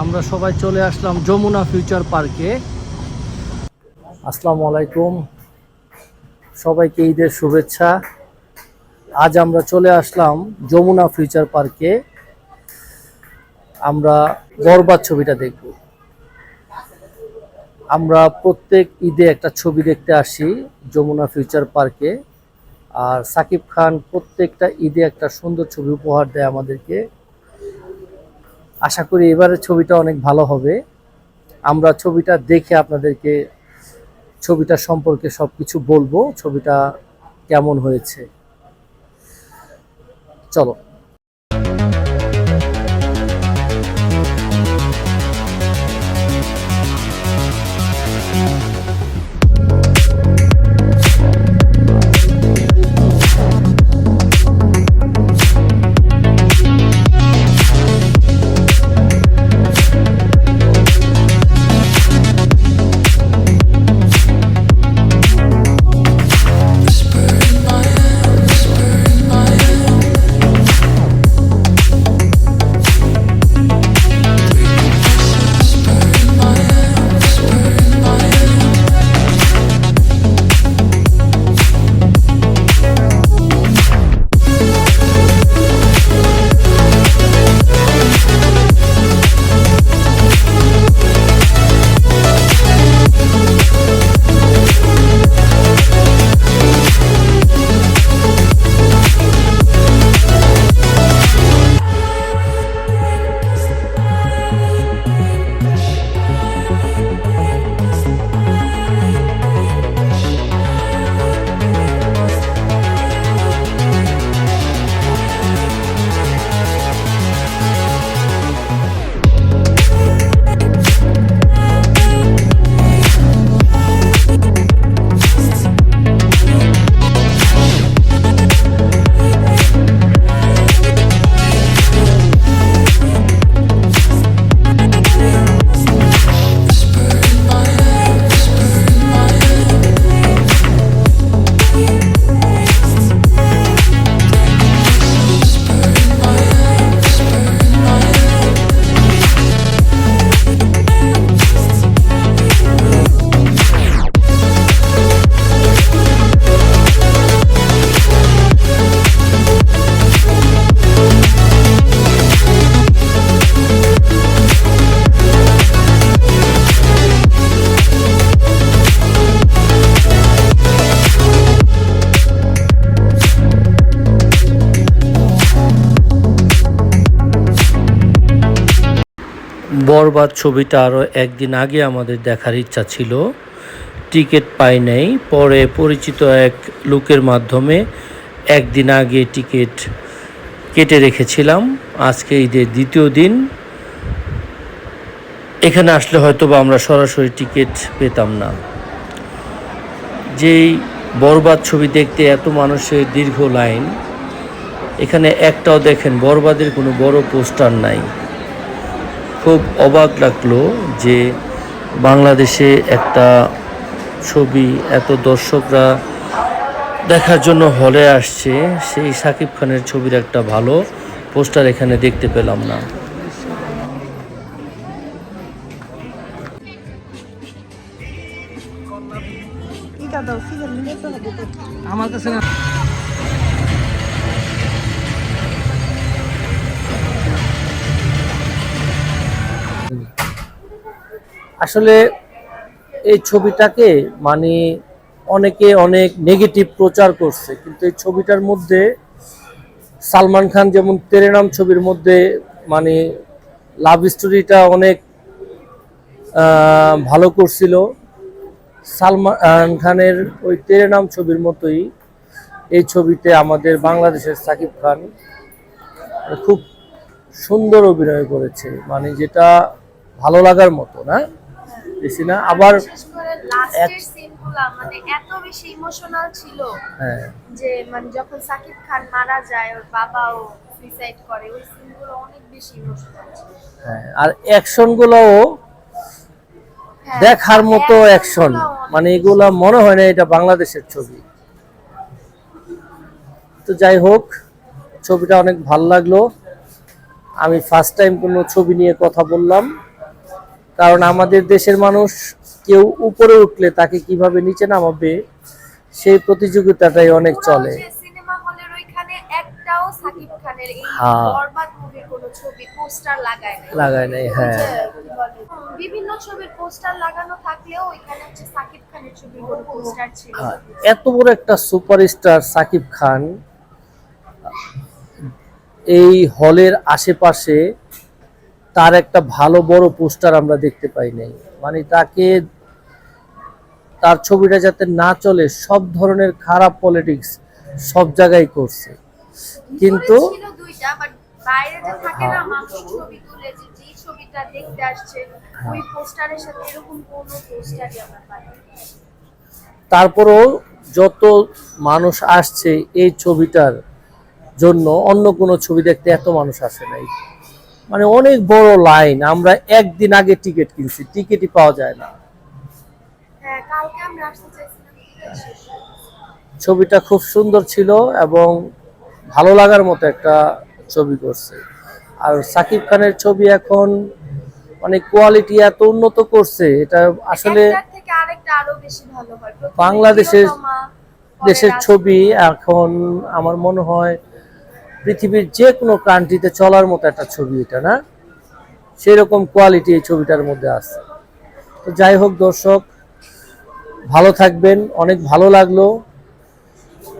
আমরা সবাই চলে আসলাম যমুনা ফিউচার পার্কে। আসসালামু আলাইকুম সবাইকে ঈদের শুভেচ্ছা। আজ আমরা চলে আসলাম যমুনা ফিউচার পার্কে। আমরা বরবাদ ছবিটা দেখব। আমরা প্রত্যেক ঈদে একটা ছবি দেখতে আসি যমুনা ফিউচার পার্কে। আর সাকিব খান প্রত্যেকটা ঈদে একটা সুন্দর ছবি উপহার দেয় আমাদেরকে। আশা করি এবারের ছবিটা অনেক ভালো হবে। আমরা ছবিটা দেখে আপনাদেরকে ছবিটা সম্পর্কে সব কিছু বলব, ছবিটা কেমন হয়েছে। চলো। বরবাদ ছবিটা আরও একদিন আগে আমাদের দেখার ইচ্ছা ছিল। টিকিট পাই নাই। পরে পরিচিত এক লোকের মাধ্যমে একদিন আগে টিকিট কেটে রেখেছিলাম। আজকে ঈদের দ্বিতীয় দিন। এখানে আসলে হয়তো বা আমরা সরাসরি টিকিট পেতাম না। যেই বরবাদ ছবি দেখতে এত মানুষের দীর্ঘ লাইন, এখানে একটাও দেখেন, বরবাদের কোনো বড় পোস্টার নাই। খুব অবাক লাগল যে বাংলাদেশে একটা ছবি এত দর্শকরা দেখার জন্য হলে আসছে। সেই সাকিব খানের ছবির একটা ভালো পোস্টার এখানে দেখতে পেলাম না। আসলে এই ছবিটাকে মানে অনেকে অনেক নেগেটিভ প্রচার করছে, কিন্তু এই ছবিটার মধ্যে সালমান খান যেমন তেরে নাম ছবির মধ্যে মানে লাভ স্টোরিটা অনেক ভালো করছিল। সালমান খানের ওই তেরে নাম ছবির মতোই এই ছবিতে আমাদের বাংলাদেশের সাকিব খান খুব সুন্দর অভিনয় করেছে মানে যেটা ভালো লাগার মতো, না? বেশি না। আবার বিশেষ করে লাস্টের সিনগুলা মানে এত বেশি ইমোশনাল ছিল হ্যাঁ। যে মানে যখন সাকিব খান মারা যায় ওর বাবা সুইসাইড করে ওই সিনগুলো অনেক বেশি ইমোশনাল হ্যাঁ আর অ্যাকশন গুলোও দেখার মতো অ্যাকশন মানে এগুলা মনে হয় না এটা বাংলাদেশের ছবি। তো যাই হোক ছবিটা অনেক ভালো লাগল। আমি ফার্স্ট টাইম কোনো ছবি নিয়ে কথা বললাম। কারণ আমাদের দেশের মানুষ কেউ উপরে উঠলে তাকে কীভাবে নিচে নামাবে সেই প্রতিযোগিতাটাই অনেক চলে। হ্যাঁ। লাগায় নাই। হ্যাঁ। হচ্ছে, কি বলে, বিভিন্ন ছবির পোস্টার লাগানো থাকলেও এখানে হচ্ছে সাকিব খানের ছবির পোস্টার ছিল হ্যাঁ, এত বড় একটা সুপারস্টার সাকিব খান এই হলের আশেপাশে তার একটা ভালো বড় পোস্টার আমরা দেখতে পাই নাই মানে তাকে তার ছবিটা যাতে না চলে সব ধরনের খারাপ পলিটিক্স সব জায়গায় করছে কিন্তু হ্যাঁ। মানুষ ছবি তুলে যে যে ছবিটা দেখতে আসছে ওই পোস্টারের সাথে এরকম কোনো পোস্টারই আমরা পাই না। তারপরেও যত মানুষ আসছে এই ছবিটার জন্য অন্য কোনো ছবি দেখতে এত মানুষ আসে নাই মানে অনেক বড় লাইন আমরা একদিন আগে টিকিট কিনছি টিকিটই পাওয়া যায় না। হ্যাঁ কালকে আমরা আসতে চাইছিলাম টিকিট শেষ গেছে। ছবিটা খুব সুন্দর ছিল এবং ভালো লাগার মতো একটা ছবি করছে। আর সাকিব খানের ছবি এখন মানে কোয়ালিটি এত উন্নত করছে এটা আসলে বাংলাদেশের দেশের ছবি এখন আমার মনে হয় পৃথিবীর যে কোনো কান্ট্রিতে চলার মতো একটা ছবি এটা না? সেরকম কোয়ালিটি এই ছবিটার মধ্যে আছে। তো যাই হোক দর্শক, ভালো থাকবেন, অনেক ভালো লাগল।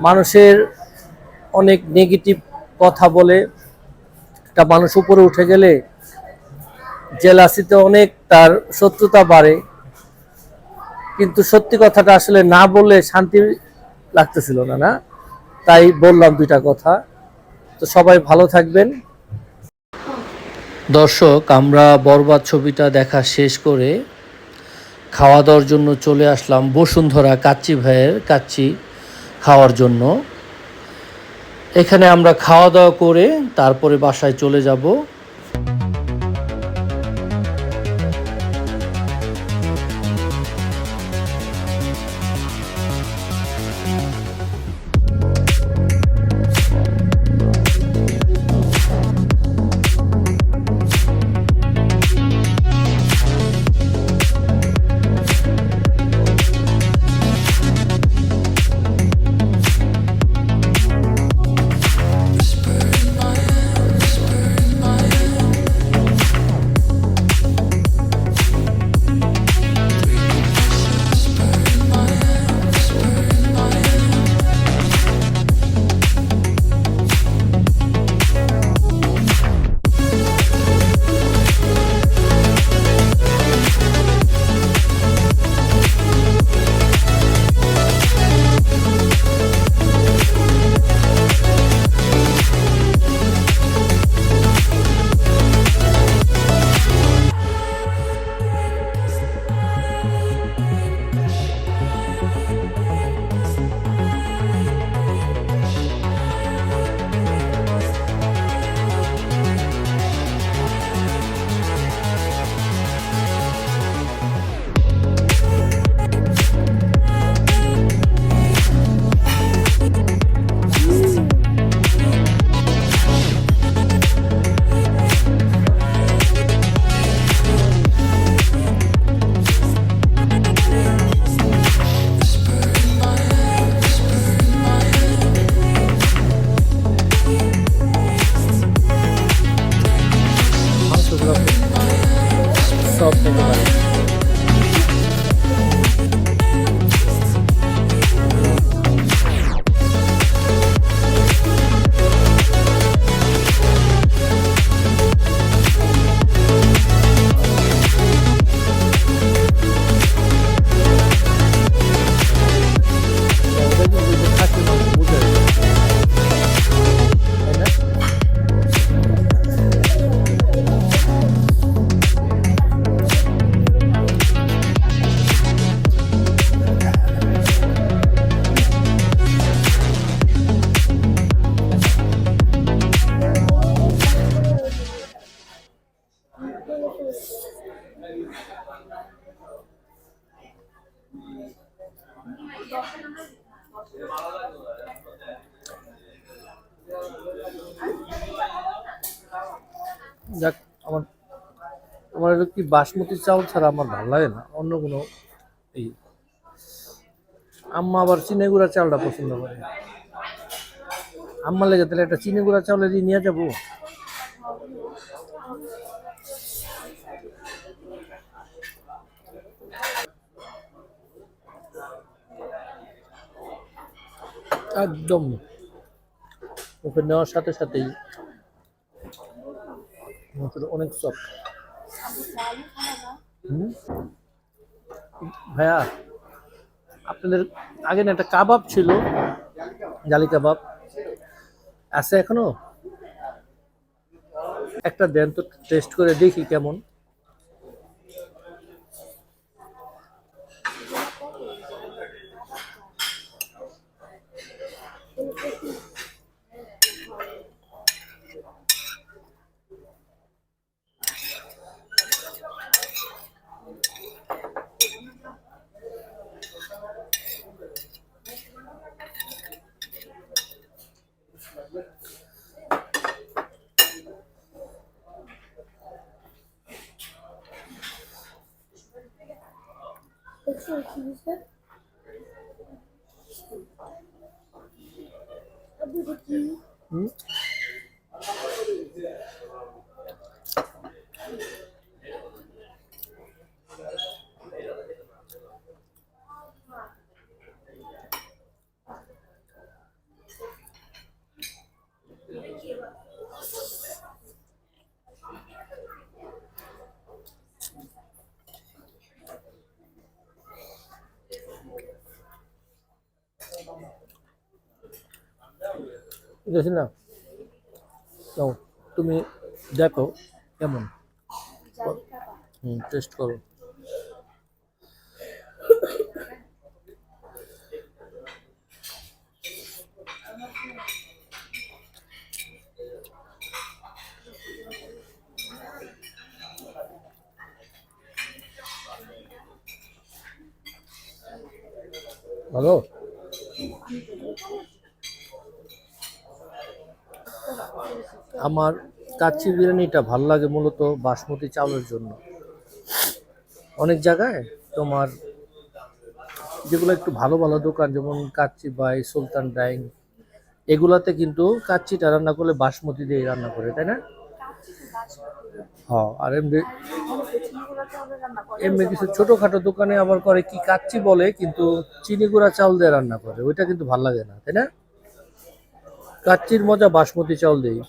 মানুষের অনেক নেগেটিভ কথা বলে, একটা মানুষ উপরে উঠে গেলে জেলাসিতে অনেক তার শত্রুতা বাড়ে। কিন্তু সত্যি কথাটা আসলে না বললে শান্তি লাগতেছিল না না? তাই বললাম দুইটা কথা। তো সবাই ভালো থাকবেন। দর্শক, আমরা বরবাদ ছবিটা দেখা শেষ করে খাওয়া দাওয়ার জন্য চলে আসলাম বসুন্ধরা কাচ্চি ভাইয়ের কাচ্চি খাওয়ার জন্য। এখানে আমরা খাওয়া দাওয়া করে তারপরে বাসায় চলে যাব। যাক, আমার আমার এটা কি বাসমতি চাউল ছাড়া আমার ভালো লাগে না। অন্য কোনো এই আম্মা আবার চিনে গুঁড়া চাউলটা পছন্দ করে। আম্মা লেগে তাহলে একটা চিনি গুঁড়া চাউলের দিয়ে নিয়ে যাব। একদম। ওকে নেওয়ার সাথে সাথেই অনেক সফট ভাইয়া আপনাদের আগে না একটা কাবাব ছিল জালি কাবাব। আছে এখনও? একটা দেন তো টেস্ট করে দেখি কেমন। ঠিক আছে না? তো তুমি দেখো কেমন। হুম টেস্ট করো ভালো আমার কাচ্চি বিরিয়ানিটা ভালো লাগে মূলত বাসমতি চাউলের জন্য। অনেক জায়গায় তোমার যেগুলো একটু ভালো ভালো দোকান, যেমন কাচ্চি বাই, সুলতান ডাইং, এগুলাতে কিন্তু কাচ্চিটা রান্না করলে বাসমতি দিয়ে রান্না করে, তাই না? হ্যাঁ আর এমনি এমনি কিছু ছোটখাটো দোকানে আবার করে কি কাচ্চি বলে, কিন্তু চিনি গুঁড়া চাউল দিয়ে রান্না করে, ওইটা কিন্তু ভালো লাগে না, তাই না? কাচ্চির মজা বাসমতি চাউল দিয়ে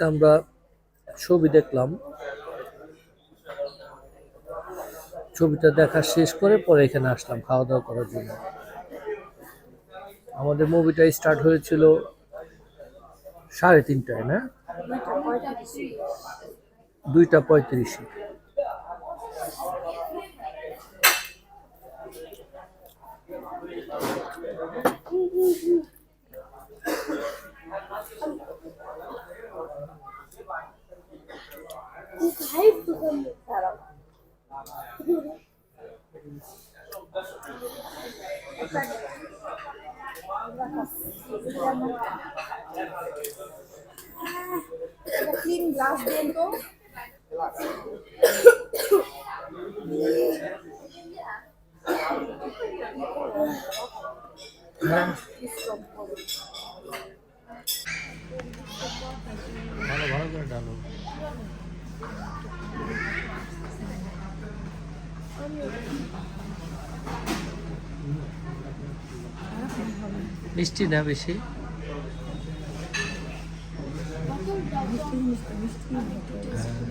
আজকে আমরা ছবি দেখলাম। ছবিটা দেখা শেষ করে পরে এখানে আসলাম খাওয়া দাওয়া করার জন্য। আমাদের মুভিটা স্টার্ট হয়েছিল সাড়ে তিনটায়, না? দুইটা পঁয়ত্রিশে। খাই তো খারাপ ক্লিন গ্লাস দেন তো হ্যাঁ ভালো ভালো করে ডালো মিষ্টি না বেশি হ্যাঁ।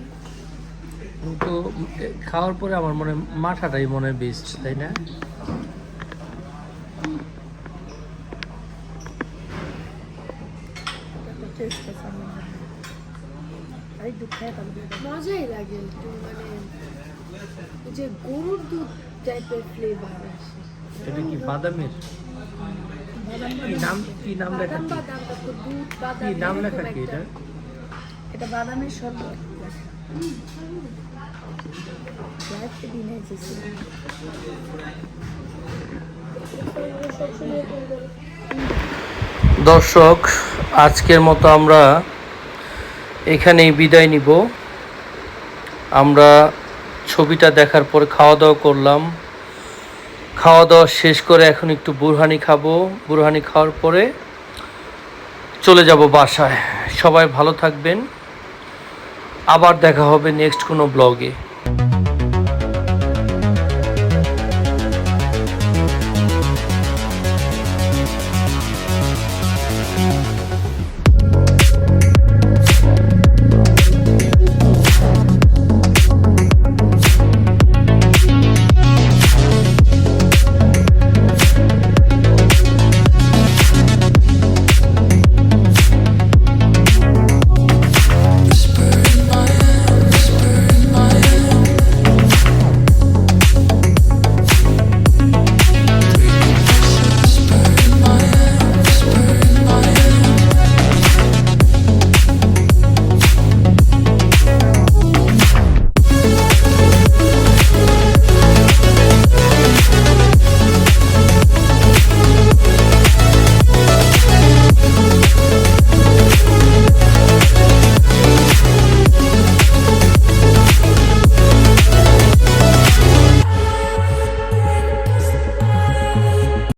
কিন্তু খাওয়ার পরে আমার মনে মাথাটাই মনে বেস্ট তাই না মজাই লাগে একটু মানে যে গরুর দুধ টাইপের ফ্লেভার আসে। এটা কি বাদামের? নাম কি নাম লেখা বাদাম কি দুধ বাদাম নাম লেখা কি এটা? এটা বাদামের শরবত। দর্শক আজকের মতো আমরা এখানেই বিদায় নিব। আমরা ছবিটা দেখার পর খাওয়া দাওয়া করলাম। খাওয়া দাওয়া শেষ করে এখন একটু বুরহানি খাব। বুরহানি খাওয়ার পরে চলে যাব বাসায়। সবাই ভালো থাকবেন। আবার দেখা হবে নেক্সট কোনো ব্লগে